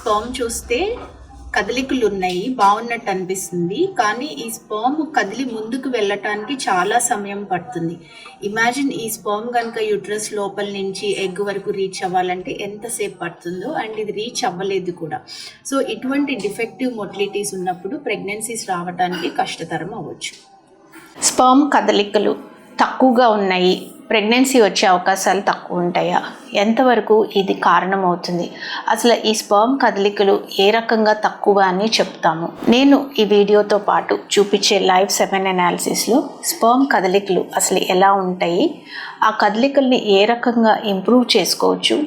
Sperm చూస్తే కదలికలు ఉన్నాయి బాగున్నట్టు అనిపిస్తుంది. కానీ ఈ స్పర్మ్ కదిలి ముందుకు వెళ్ళటానికి చాలా సమయం పడుతుంది. ఇమాజిన్ ఈ స్పర్మ్ కనుక యూట్రస్ లోపల నుంచి ఎగ్ వరకు రీచ్ అవ్వాలంటే ఎంతసేపు పడుతుందో అండ్ ఇది రీచ్ అవ్వలేదు కూడా. సో ఇటువంటి డిఫెక్టివ్ మొటిలిటీస్ ఉన్నప్పుడు ప్రెగ్నెన్సీస్ రావడానికి కష్టతరం అవ్వచ్చు. స్పర్మ్ కదలికలు తక్కువగా ఉన్నాయి. ప్రెగ్నెన్సీ వచ్చే అవకాశాలు తక్కువ ఉంటాయా? ఎంతవరకు ఇది కారణమవుతుంది? అసలు ఈ స్పర్మ్ కదలికలు ఏ రకంగా తక్కువ అని చెప్తాము. నేను ఈ వీడియోతో పాటు చూపించే లైవ్ సెవెన్ అనాలిసిస్లో స్పర్మ్ కదలికలు అసలు ఎలా ఉంటాయి? ఆ కదలికల్ని ఏ రకంగా ఇంప్రూవ్ చేసుకోవచ్చు?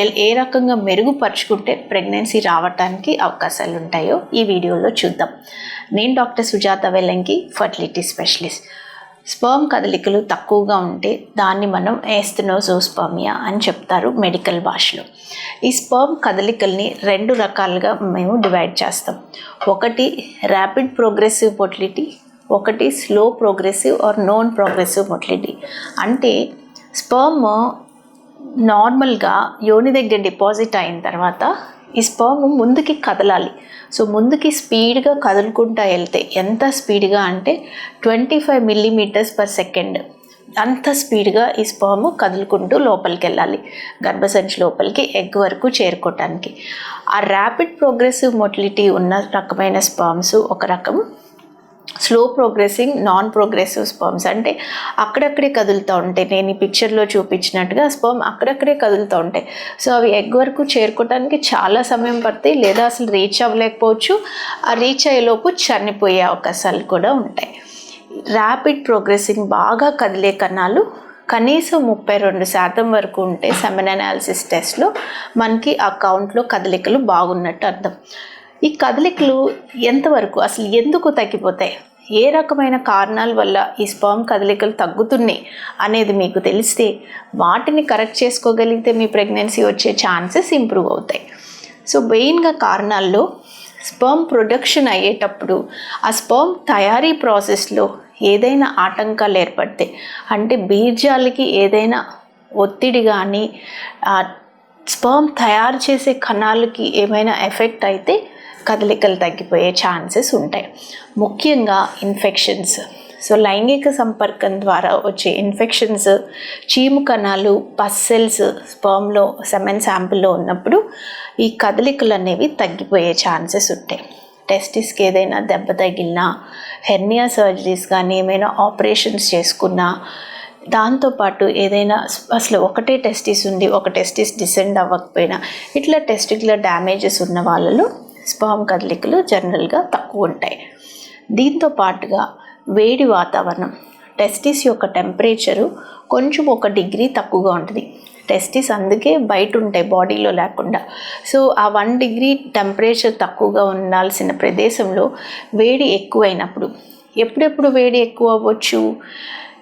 ఏ ఏ రకంగా మెరుగుపరుచుకుంటే ప్రెగ్నెన్సీ రావడానికి అవకాశాలు ఉంటాయో ఈ వీడియోలో చూద్దాం. నేను doctor Sujatha Vellanki fertility specialist. Sperm కదలికలు తక్కువగా ఉంటే దాన్ని మనం ఏస్తనోజోస్పర్మియా అని చెప్తారు మెడికల్ భాషలో. ఈ స్పర్మ్ కదలికల్ని రెండు రకాలుగా మేము డివైడ్ చేస్తాం. ఒకటి ర్యాపిడ్ ప్రోగ్రెసివ్ మొటిలిటీ ఒకటి slow progressive or non progressive motility అంటే స్పర్మ్ నార్మల్గా యోని దగ్గర డిపాజిట్ అయిన తర్వాత ఈ స్పర్మ్ ముందుకి కదలాలి. సో ముందుకి స్పీడ్గా కదులుకుంటా వెళ్తే ఎంత స్పీడ్గా అంటే twenty five millimetres per second అంత స్పీడ్గా ఈ స్పర్మ్ కదులుకుంటూ లోపలికి వెళ్ళాలి గర్భసంచి లోపలికి ఎగ్ వరకు చేరుకోవటానికి. ఆ ర్యాపిడ్ ప్రోగ్రెసివ్ మొటిలిటీ ఉన్న రకమైన స్పర్మ్స్ ఒక రకం slow progressing non progressive sperms అంటే అక్కడక్కడే కదులుతూ ఉంటాయి. నేను ఈ పిక్చర్లో చూపించినట్టుగా స్పర్మ్ అక్కడక్కడే కదులుతూ ఉంటాయి. సో అవి ఎగ్ వరకు చేరుకోవడానికి చాలా సమయం పడతాయి. లేదా అసలు రీచ్ అవ్వలేకపోవచ్చు. ఆ రీచ్ అయ్యేలోపు చనిపోయే అవకాశాలు కూడా ఉంటాయి. ర్యాపిడ్ ప్రోగ్రెసింగ్ బాగా కదిలే కణాలు కనీసం ముప్పై రెండు శాతం వరకు ఉంటే సెమెన్ అనాలిసిస్ టెస్ట్లో మనకి ఆ కౌంట్లో కదలికలు బాగున్నట్టు అర్థం. ఈ కదలికలు ఎంతవరకు అసలు ఎందుకు తగ్గిపోతాయి? ఏ రకమైన కారణాల వల్ల ఈ స్పర్మ్ కదలికలు తగ్గుతున్నాయి అనేది మీకు తెలిస్తే వాటిని కరెక్ట్ చేసుకోగలిగితే మీ ప్రెగ్నెన్సీ వచ్చే ఛాన్సెస్ ఇంప్రూవ్ అవుతాయి. సో మెయిన్గా కారణాల్లో స్పర్మ్ ప్రొడక్షన్ అయ్యేటప్పుడు ఆ స్పర్మ్ తయారీ ప్రాసెస్లో ఏదైనా ఆటంకాలు ఏర్పడితే అంటే బీర్జాలకి ఏదైనా ఒత్తిడి కానీ స్పర్మ్ తయారు చేసే కణాలకి ఏమైనా ఎఫెక్ట్ అయితే కదలికలు తగ్గిపోయే ఛాన్సెస్ ఉంటాయి. ముఖ్యంగా ఇన్ఫెక్షన్స్. సో లైంగిక సంపర్కం ద్వారా వచ్చే ఇన్ఫెక్షన్స్ చీము కణాలు పస్సెల్స్ స్పర్మ్లో సెమెన్ శాంపుల్లో ఉన్నప్పుడు ఈ కదలికలు అనేవి తగ్గిపోయే ఛాన్సెస్ ఉంటాయి. టెస్టిస్కి ఏదైనా దెబ్బ తగిలినా హెర్నియా సర్జరీస్ కానీ ఏమైనా ఆపరేషన్స్ చేసుకున్నా దాంతోపాటు ఏదైనా అసలు ఒకటే టెస్టిస్ ఉంది ఒక టెస్టిస్ డిసెండ్ అవ్వకపోయినా ఇట్లా టెస్టిక్యులర్ డ్యామేజెస్ ఉన్న వాళ్ళలో స్పామ్ కదలికలు జనరల్గా తక్కువ ఉంటాయి. దీంతో పాటుగా వేడి వాతావరణం టెస్టిస్ యొక్క టెంపరేచరు కొంచెం ఒక డిగ్రీ తక్కువగా ఉంటుంది. టెస్టిస్ అందుకే బయట ఉంటాయి బాడీలో లేకుండా. సో ఆ వన్ డిగ్రీ టెంపరేచర్ తక్కువగా ఉండాల్సిన ప్రదేశంలో వేడి ఎక్కువైనప్పుడు ఎప్పుడెప్పుడు వేడి ఎక్కువ అవ్వచ్చు?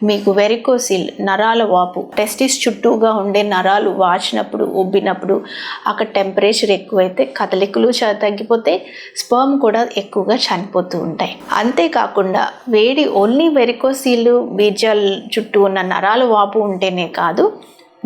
మీకు వెరికోసిల్ నరాల వాపు టెస్టిస్ చుట్టూగా ఉండే నరాలు వాచినప్పుడు ఉబ్బినప్పుడు అక్కడ టెంపరేచర్ ఎక్కువైతే కదలికలు చ- తగ్గిపోతే స్పర్మ్ కూడా ఎక్కువగా చనిపోతూ ఉంటాయి. అంతేకాకుండా వేడి ఓన్లీ వెరికోసీలు బీజాల చుట్టూ ఉన్న నరాల వాపు ఉంటేనే కాదు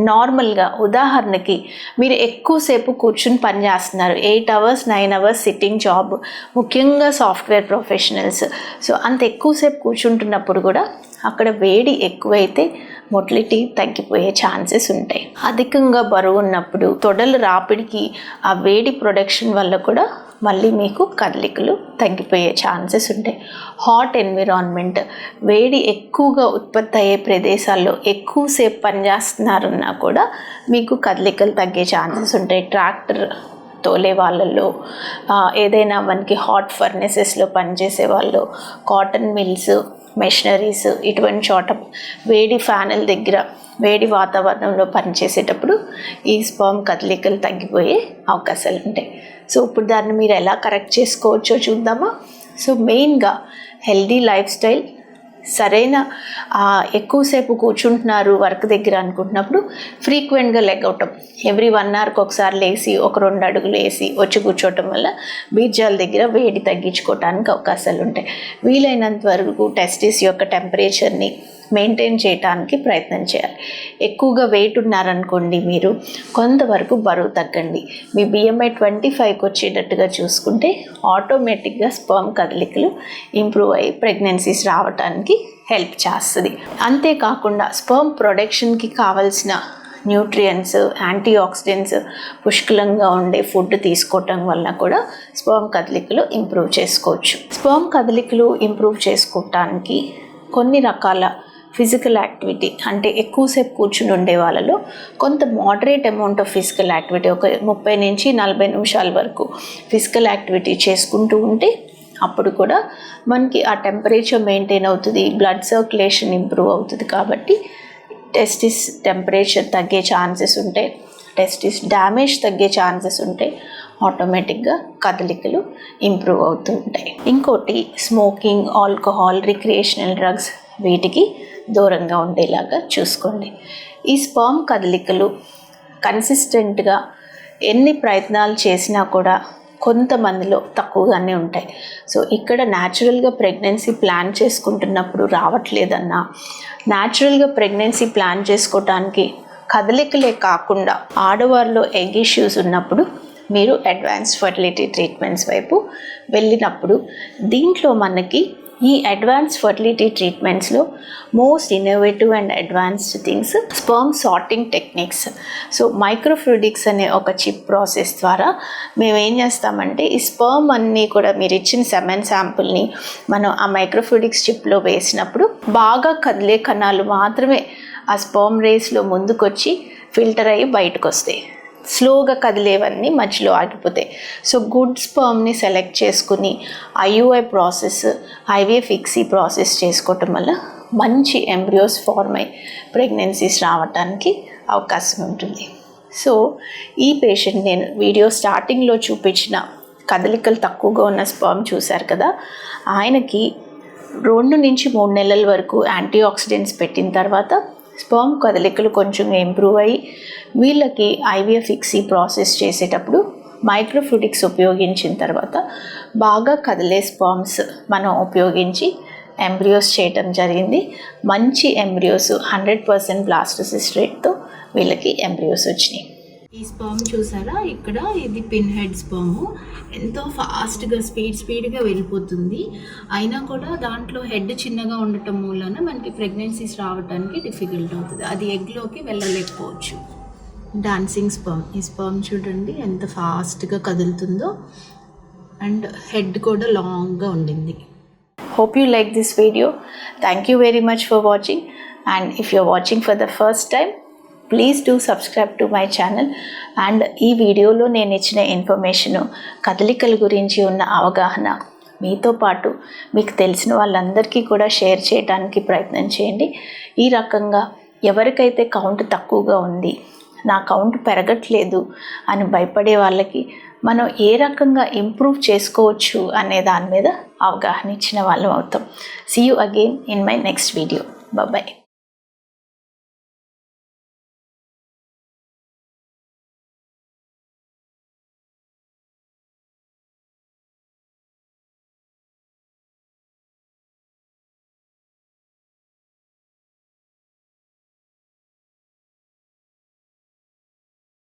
నార్మల్గా ఉదాహరణకి మీరు ఎక్కువసేపు కూర్చుని పని చేస్తున్నారు eight hours nine hours sitting job ముఖ్యంగా సాఫ్ట్వేర్ ప్రొఫెషనల్స్ సో అంత ఎక్కువసేపు కూర్చుంటున్నప్పుడు కూడా అక్కడ వేడి ఎక్కువైతే మొటిలిటీ తగ్గిపోయే ఛాన్సెస్ ఉంటాయి. అధికంగా బరువు ఉన్నప్పుడు తొడలు రాపిడికి ఆ వేడి ప్రొడక్షన్ వల్ల కూడా మళ్ళీ మీకు కదలికలు తగ్గిపోయే ఛాన్సెస్ ఉంటాయి. హాట్ ఎన్విరాన్మెంట్ వేడి ఎక్కువగా ఉత్పత్తి అయ్యే ప్రదేశాల్లో ఎక్కువసేపు పనిచేస్తున్నారన్నా కూడా మీకు కదలికలు తగ్గే ఛాన్సెస్ ఉంటాయి. ట్రాక్టర్ తోలే వాళ్ళలో ఏదైనా మనకి హాట్ ఫర్నెసెస్లో పనిచేసే వాళ్ళు కాటన్ మిల్స్ మెషినరీస్ ఇటువంటి చోట వేడి ఫ్యానుల దగ్గర వేడి వాతావరణంలో పనిచేసేటప్పుడు ఈ స్పామ్ కదలికలు తగ్గిపోయే అవకాశాలు ఉంటాయి. సో ఇప్పుడు దాన్ని మీరు ఎలా కరెక్ట్ చేసుకోవచ్చో చూద్దామా? సో మెయిన్గా హెల్దీ లైఫ్ స్టైల్ సరైన ఎక్కువసేపు కూర్చుంటున్నారు వర్క్ దగ్గర అనుకుంటున్నప్పుడు ఫ్రీక్వెంట్గా లెగ్ అవటం ఎవ్రీ వన్ అవర్కి ఒకసారి లేచి ఒక రెండు అడుగులు వేసి వచ్చి కూర్చోవటం వల్ల బీజాల దగ్గర వేడి తగ్గించుకోవటానికి అవకాశాలు ఉంటాయి వీలైనంత వరకు టెస్టిస్ యొక్క టెంపరేచర్ని మెయింటైన్ చేయడానికి ప్రయత్నం చేయాలి. ఎక్కువగా వెయిట్ ఉన్నారనుకోండి మీరు కొంతవరకు బరువు తగ్గండి. మీ బిఎంఐ ట్వంటీ ఫైవ్కి వచ్చేటట్టుగా చూసుకుంటే ఆటోమేటిక్గా స్పర్మ్ కదలికలు ఇంప్రూవ్ అయ్యి ప్రెగ్నెన్సీస్ రావడానికి హెల్ప్ చేస్తుంది. అంతేకాకుండా స్పర్మ్ ప్రొడక్షన్కి కావాల్సిన న్యూట్రియంట్స్ యాంటీ ఆక్సిడెంట్స్ పుష్కలంగా ఉండే ఫుడ్ తీసుకోవటం వల్ల కూడా స్పర్మ్ కదలికలు ఇంప్రూవ్ చేసుకోవచ్చు. స్పర్మ్ కదలికలు ఇంప్రూవ్ చేసుకోవటానికి కొన్ని రకాల ఫిజికల్ యాక్టివిటీ అంటే ఎక్కువసేపు కూర్చుని ఉండే వాళ్ళలో కొంత moderate amount of physical activity ఒక ముప్పై నుంచి నలభై నిమిషాల వరకు ఫిజికల్ యాక్టివిటీ చేసుకుంటూ ఉంటే అప్పుడు కూడా మనకి ఆ టెంపరేచర్ మెయింటైన్ అవుతుంది బ్లడ్ సర్క్యులేషన్ ఇంప్రూవ్ అవుతుంది కాబట్టి టెస్టిస్ టెంపరేచర్ తగ్గే ఛాన్సెస్ ఉంటాయి టెస్టిస్ డ్యామేజ్ తగ్గే ఛాన్సెస్ ఉంటాయి ఆటోమేటిక్గా కదలికలు ఇంప్రూవ్ అవుతూ ఉంటాయి. ఇంకోటి స్మోకింగ్ ఆల్కహాల్ రిక్రియేషనల్ డ్రగ్స్ వీటికి దూరంగా ఉండేలాగా చూసుకోండి. ఈ స్పామ్ కదలికలు కన్సిస్టెంట్గా ఎన్ని ప్రయత్నాలు చేసినా కూడా కొంతమందిలో తక్కువగానే ఉంటాయి. సో ఇక్కడ న్యాచురల్గా ప్రెగ్నెన్సీ ప్లాన్ చేసుకుంటున్నప్పుడు రావట్లేదన్నా న్యాచురల్గా ప్రెగ్నెన్సీ ప్లాన్ చేసుకోవటానికి కదలికలే కాకుండా ఆడవారిలో ఎగ్ ఇష్యూస్ ఉన్నప్పుడు మీరు అడ్వాన్స్ ఫర్టిలిటీ ట్రీట్మెంట్స్ వైపు వెళ్ళినప్పుడు దీంట్లో మనకి ఈ advance fertility ట్రీట్మెంట్స్లో most innovative and advanced things sperm sorting techniques. So microfluidics అనే ఒక చిప్ ప్రాసెస్ ద్వారా మేము ఏం చేస్తామంటే ఈ స్పర్మ్ అన్నీ కూడా మీరు ఇచ్చిన సెమెన్ శాంపుల్ని మనం ఆ మైక్రోఫ్లూడిక్స్ చిప్లో వేసినప్పుడు బాగా కదిలే కణాలు మాత్రమే ఆ స్పర్మ్ రేస్లో ముందుకొచ్చి ఫిల్టర్ అయ్యి బయటకు వస్తాయి స్లోగా కదిలేవన్నీ మధ్యలో ఆగిపోతాయి. సో గుడ్ స్పర్మ్ని సెలెక్ట్ చేసుకుని ఐయుఐ ప్రాసెస్ ఐవే ఫిక్సీ ప్రాసెస్ చేసుకోవటం వల్ల మంచి ఎంబ్రియోస్ ఫార్మ్ అయి ప్రెగ్నెన్సీస్ రావటానికి అవకాశం ఉంటుంది. సో ఈ పేషెంట్ నేను వీడియో స్టార్టింగ్లో చూపించిన కదలికలు తక్కువగా ఉన్న స్పర్మ్ చూశారు కదా ఆయనకి రెండు నుంచి మూడు నెలల వరకు యాంటీ ఆక్సిడెంట్స్ పెట్టిన తర్వాత స్పర్మ్ కదలికలు కొంచెం ఇంప్రూవ్ అయ్యి వీళ్ళకి ఐవీఎఫ్ ఇక్సీ ప్రాసెస్ చేసేటప్పుడు మైక్రోఫ్లూటిక్స్ ఉపయోగించిన తర్వాత బాగా కదిలే స్పర్మ్స్ మనం ఉపయోగించి ఎంబ్రియోస్ చేయటం జరిగింది. మంచి ఎంబ్రియోస్ హండ్రెడ్ పర్సెంట్ బ్లాస్టోసిస్ రేట్తో వీళ్ళకి ఎంబ్రియోస్ వచ్చినాయి. ఈ స్పర్మ్ చూసారా? ఇక్కడ ఇది పిన్ హెడ్ స్పర్మ్. ఎంతో ఫాస్ట్గా స్పీడ్ స్పీడ్గా వెళ్ళిపోతుంది. అయినా కూడా దాంట్లో హెడ్ చిన్నగా ఉండటం మూలన మనకి ప్రెగ్నెన్సీస్ రావడానికి డిఫికల్ట్ అవుతుంది. అది ఎగ్లోకి వెళ్ళలేకపోవచ్చు. Dancing sperm. ఈ స్పర్మ్ చూడండి ఎంత ఫాస్ట్గా కదులుతుందో. అండ్ హెడ్ కూడా లాంగ్గా ఉండింది. Hope you like this video thank you very much for watching and if you're watching for the first time please do subscribe to my channel and ఈ వీడియోలో నేను ఇచ్చిన ఇన్ఫర్మేషను కదలికల గురించి ఉన్న అవగాహన మీతో పాటు మీకు తెలిసిన వాళ్ళందరికీ కూడా షేర్ చేయడానికి ప్రయత్నం చేయండి. ఈ రకంగా ఎవరికైతే కౌంట్ తక్కువగా ఉంది నా కౌంట్ పెరగట్లేదు అని భయపడే వాళ్ళకి మనం ఏ రకంగా ఇంప్రూవ్ చేసుకోవచ్చు అనే దాని మీద అవగాహన ఇచ్చిన వాళ్ళం అవుతాం. See you again in my next video bye